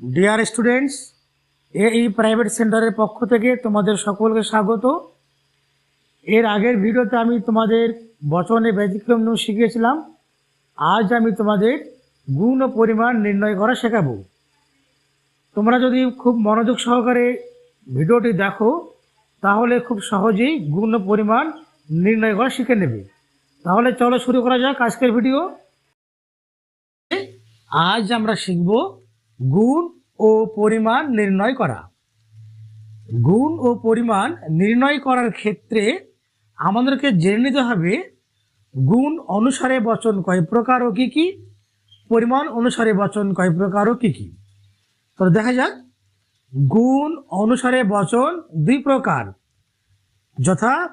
Dear students এই private সেন্টারের পক্ষ থেকে তোমাদের সকলকে স্বাগত। এর আগের ভিডিওতে আমি তোমাদের বচনে ব্যতিক্রম নিয়ে শিখিয়েছিলাম। আজ আমি তোমাদের গুণ ও পরিমাণ নির্ণয় করা শেখাবো। তোমরা যদি খুব মনোযোগ সহকারে ভিডিওটি দেখো, তাহলে খুব সহজেই গুণ ও পরিমাণ নির্ণয় করা শিখে নেবে। তাহলে চলো শুরু করা যাক আজকের ভিডিও। আজ আমরা শিখব গুণ ও পরিমাণ নির্ণয় করা। গুণ ও পরিমাণ নির্ণয় করার ক্ষেত্রে আমাদেরকে জেনে নিতে হবে, গুণ অনুসারে বচন কয় প্রকার ও কী কী? পরিমাণ অনুসারে বচন কয় প্রকার ও কী কী? তো দেখা যাক। গুণ অনুসারে বচন দুই প্রকার। যথা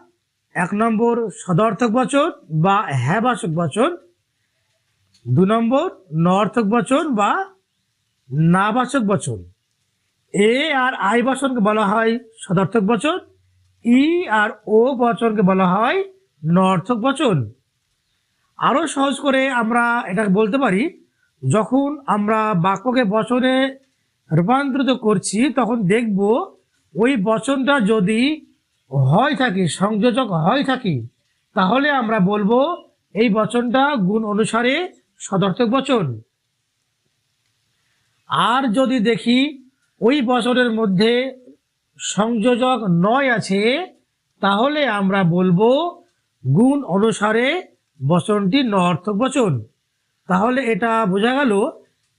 এক নম্বর সদর্থক বচন বা হ্যাবাচক বচন, দু নম্বর নর্থক বচন বা নাবাচক বচন। এ আর আই বচনকে বলা হয় সদার্থক বচন, ই আর ও বচনকে বলা হয় নর্থক বচন। আরও সহজ করে আমরা এটা বলতে পারি, যখন আমরা বাক্যকে বচনে রূপান্তরিত করছি, তখন দেখব ওই বচনটা যদি হয় থাকে, সংযোজক হয় থাকে, তাহলে আমরা বলব এই বচনটা গুণ অনুসারে সদর্থক বচন। আর যদি দেখি ওই বছরের মধ্যে সংযোজক নয় আছে, তাহলে আমরা বলব গুণ অনুসারে বচনটি নর্থক বচন। তাহলে এটা বোঝা গেল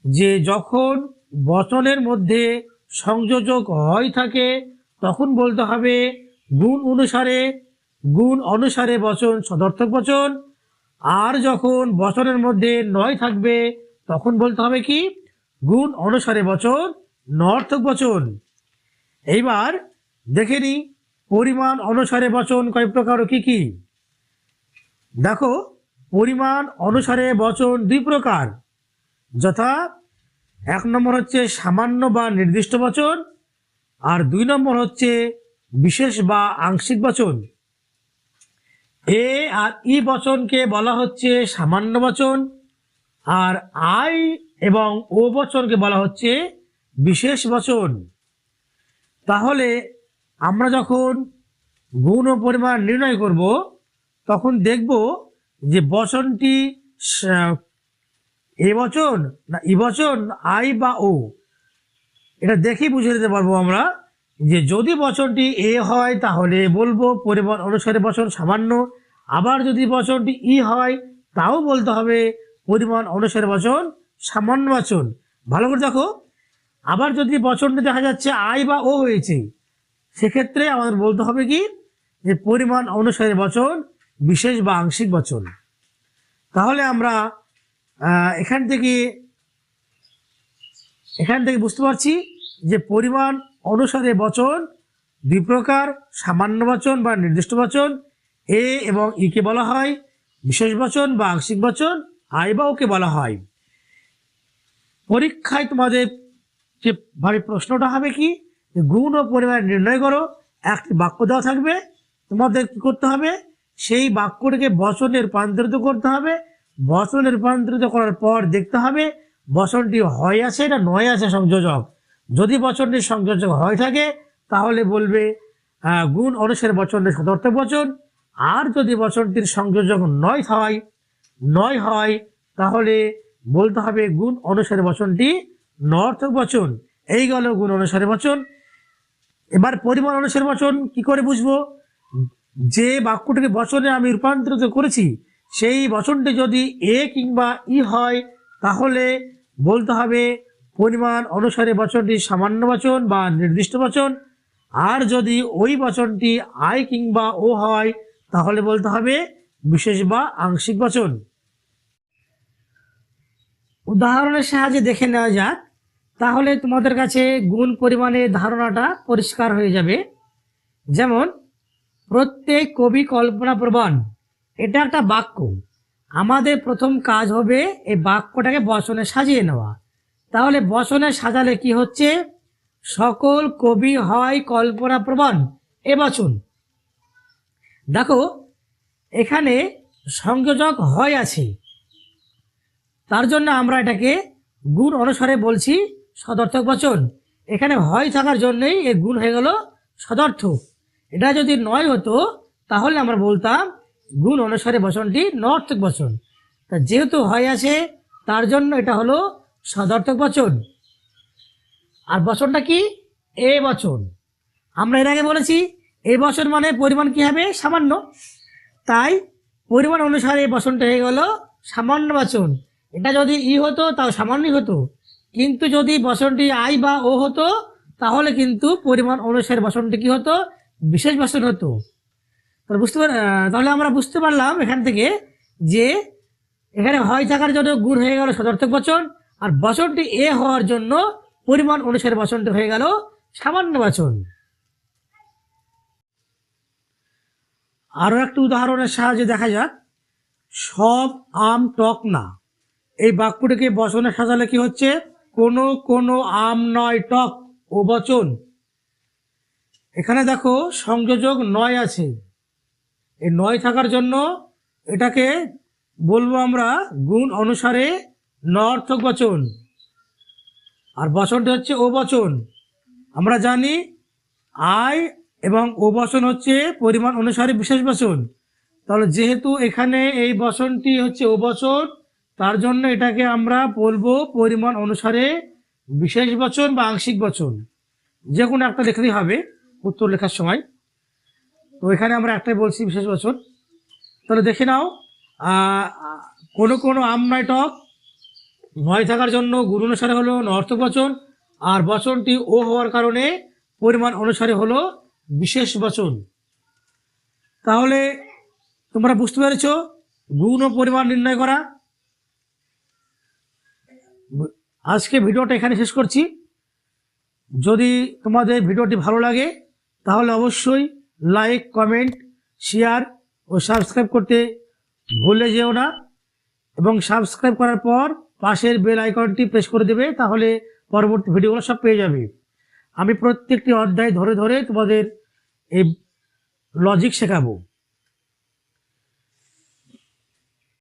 যে যখন বচনের মধ্যে সংযোজক হয় থাকে, তখন বলতে হবে গুণ অনুসারে গুণ অনুসারে বচন সদর্থক বচন। আর যখন বচনের মধ্যে নয় থাকবে, তখন বলতে হবে কি? গুণ অনুসারে বচন নর্থক বচন। এইবার দেখে নি পরিমাণ অনুসারে বচন কয় প্রকার কি কি। দেখো, পরিমাণ অনুসারে বচন দুই প্রকার, যথা এক নম্বর হচ্ছে সামান্য বা নির্দিষ্ট বচন, আর দুই নম্বর হচ্ছে বিশেষ বা আংশিক বচন। এ আর ই বচনকে বলা হচ্ছে সামান্য বচন, আর আই এবং ও বচনকে বলা হচ্ছে বিশেষ বচন। তাহলে আমরা যখন গুণ ও পরিমাণ নির্ণয় করব, তখন দেখব যে বচনটি এ বচন না ই বচন, আই বা ও। এটা দেখেই বুঝে নিতে পারব আমরা যে যদি বচনটি এ হয়, তাহলে বলব পরিমাণ অনুসারে বচন সামান্য। আবার যদি বচনটি ই হয়, তাও বলতে হবে পরিমাণ অনুসারে বচন সামান্য বচন। ভালো করে দেখো। আবার যদি বচনটি দেখা যাচ্ছে আই বা ও হয়েছে, সেক্ষেত্রে আমাদের বলতে হবে কি, যে পরিমাণ অনুসারে বচন, বিশেষ বা আংশিক বচন। তাহলে আমরা এখান থেকে এখান থেকে বুঝতে পারছি যে পরিমাণ অনুসারে বচন, দুই প্রকার, সামান্য বচন বা নির্দিষ্ট বচন, এ এবং ইকে বলা হয়। বিশেষ বচন বা আংশিক বচন, আই বা ওকে বলা হয়। পরীক্ষায় তোমাদের যে ভাবে প্রশ্নটা হবে কি গুণ ও পরিমাণ নির্ণয় করো, একটি বাক্য দেওয়া থাকবে, তোমাদের কি করতে হবে? সেই বাক্যটিকে বচনে রূপান্তরিত করতে হবে। বচনে রূপান্তরিত করার পর দেখতে হবে, বচনটি হয় আছে না নয় আছে সংযোজক? যদি বচনটি সংযোজক হয় থাকে, তাহলে বলবে গুণ অনুসারে বচনের সদর্থক বচন। আর যদি বচনটির সংযোজক নয় হয় নয় হয়, তাহলে বলতে হবে গুণ অনুসারে বচনটি নর্থক বচন। এই গেল গুণ অনুসারে বচন। এবার পরিমাণ অনুসারে বচন, কি করে বুঝব? যে বাক্যটিকে বচনে আমি রূপান্তরিত করেছি, সেই বচনটি যদি এ কিংবা ই হয়, তাহলে বলতে হবে পরিমাণ অনুসারে বচনটি সামান্য বচন বা নির্দিষ্ট বচন। আর যদি ওই বচনটি আই কিংবা ও হয়, তাহলে বলতে হবে বিশেষ বা আংশিক বচন। উদাহরণের সাহায্যে দেখে নেওয়া যাক, তাহলে তোমাদের কাছে গুণ পরিমাণের ধারণাটা পরিষ্কার হয়ে যাবে। যেমন, প্রত্যেক কবি কল্পনা প্রবণ, এটা একটা বাক্য। আমাদের প্রথম কাজ হবে এই বাক্যটাকে বচনে সাজিয়ে নেওয়া। তাহলে বচনে সাজালে কি হচ্ছে? সকল কবি হয় কল্পনা প্রবণ, এ বচন। দেখো, এখানে সংযোজক হয় আছে। তার জন্য আমরা এটাকে গুণ অনুসারে বলছি সদর্থক বচন। এখানে হয় থাকার জন্যই এ গুণ হয়ে গেল সদর্থক। এটা যদি নয় হতো, তাহলে আমরা বলতাম গুণ অনুসারে বচনটি নর্থক বচন। তা যেহেতু হয় আছে, তার জন্য এটা হলো সদর্থক বচন। আর বচনটা কি? এ বচন। আমরা এর আগে বলেছি, এ বচন মানে পরিমাণ কি হবে? সামান্য। তাই পরিমাণ অনুসারে এই বচনটা হয়ে গেল সামান্য বচন। এটা যদি ই হতো, তাও সামান্যই হতো। কিন্তু যদি বসনটি আই বা ও হতো, তাহলে কিন্তু পরিমাণ অনুসারে বচনটি কি হতো? বিশেষ বচন হতো। তাহলে বুঝতে তাহলে আমরা বুঝতে পারলাম এখান থেকে যে এখানে হয় থাকার জন্য গুণ হয়ে গেল সদর্থক বচন, আর বচনটি এ হওয়ার জন্য পরিমাণ অনুসারে বচনটি হয়ে গেল সামান্য বচন। আরও একটি উদাহরণের সাহায্যে দেখা যাক। সব আম টক না। এই বাক্যটিকে বচনে সাজালে কি হচ্ছে? কোনো কোনো, আম নয়, টক, ও বচন। এখানে দেখো সংযোজক নয় আছে। এই নয় থাকার জন্য এটাকে বলব আমরা গুণ অনুসারে নর্থক বচন। আর বচনটি হচ্ছে ও বচন। আমরা জানি আয় এবং ও বচন হচ্ছে পরিমাণ অনুসারে বিশেষ বচন। তাহলে যেহেতু এখানে এই বচনটি হচ্ছে ও বচন তার জন্য এটাকে আমরা বলব পরিমাণ অনুসারে বিশেষ বচন বা আংশিক বচন। যে কোনো একটা লিখলেই হবে উত্তর লেখার সময়। তো এখানে আমরা একটাই বলছি বিশেষ বচন। তাহলে দেখে নাও কোনো কোনো আম নয় টক নয় থাকার জন্য গুরু অনুসারে হলো নর্থক বচন, আর বচনটি ও হওয়ার কারণে পরিমাণ অনুসারে হলো বিশেষ বচন। তাহলে তোমরা বুঝতে পেরেছ, গুণ ও পরিমাণ নির্ণয় করা। আজকে ভিডিওটা এখানে শেষ করছি। যদি তোমাদের ভিডিওটি ভালো লাগে, তাহলে অবশ্যই লাইক কমেন্ট শেয়ার ও সাবস্ক্রাইব করতে ভুলে যেও না। এবং সাবস্ক্রাইব করার পর পাশের বেল আইকনটি প্রেস করে দেবে, তাহলে পরবর্তী ভিডিওগুলো সব পেয়ে যাবে। আমি প্রত্যেকটি অধ্যায় ধরে ধরে তোমাদের এই লজিক শেখাবো।